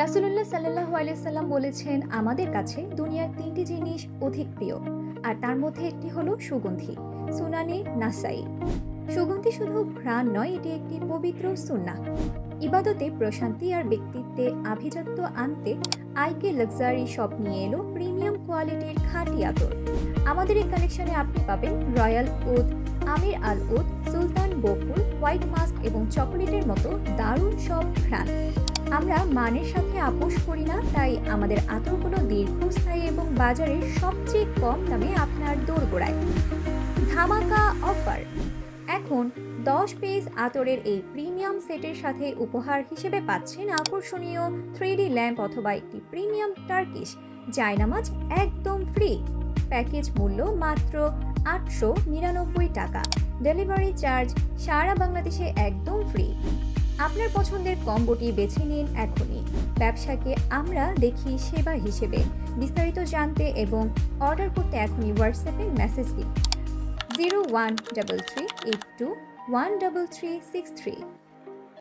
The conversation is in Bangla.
রাসুলুল্লাহ সাল্লাহ আলিয়াল্লাম বলেছেন, আমাদের কাছে দুনিয়ার তিনটি জিনিস অধিক প্রিয়, আর তার মধ্যে একটি হলো সুগন্ধি, সুনানি নাসাই। সুগন্ধি শুধু ঘ্রাণ নয়, এটি একটি পবিত্র সুন্না ইবাদতে প্রশান্তি আর ব্যক্তিত্বে আভিজাত্য আনতে আইকে লাক্সারি শপ নিয়ে এলো প্রিমিয়াম কোয়ালিটির খাঁটি আতর। আমাদের এই কালেকশনে আপনি পাবেন royal oud, Amir Al Oud, সুলতান বকুল হোয়াইট মাস্ক এবং চকোলেটের মতো দারুণ সব ঘ্রাণ। আমরা মানের সাথে আপোষ করি না, তাই আমাদের আতরগুলো দীর্ঘস্থায়ী এবং বাজারের সবচেয়ে কম দামে আপনার দোরগোড়ায়। ধামাকা অফার। এখন দশ পেজ আতরের এই প্রিমিয়াম সেটের সাথে উপহার হিসেবে পাচ্ছেন আকর্ষণীয় থ্রি ডি ল্যাম্প অথবা একটি প্রিমিয়াম টার্কিশ, জায়নামাজ একদম ফ্রি। প্যাকেজ মূল্য মাত্র আটশো নিরানব্বই টাকা। ডেলিভারি চার্জ সারা বাংলাদেশে একদম ফ্রি আপনার পছন্দের কম্বোটি বেছে নিন এখনই। ব্যবসাকে আমরা দেখি সেবা হিসেবে। বিস্তারিত জানতে এবং অর্ডার করতে এখনই হোয়াটসঅ্যাপে মেসেজ দিন। Zero one double three eight two one double three six three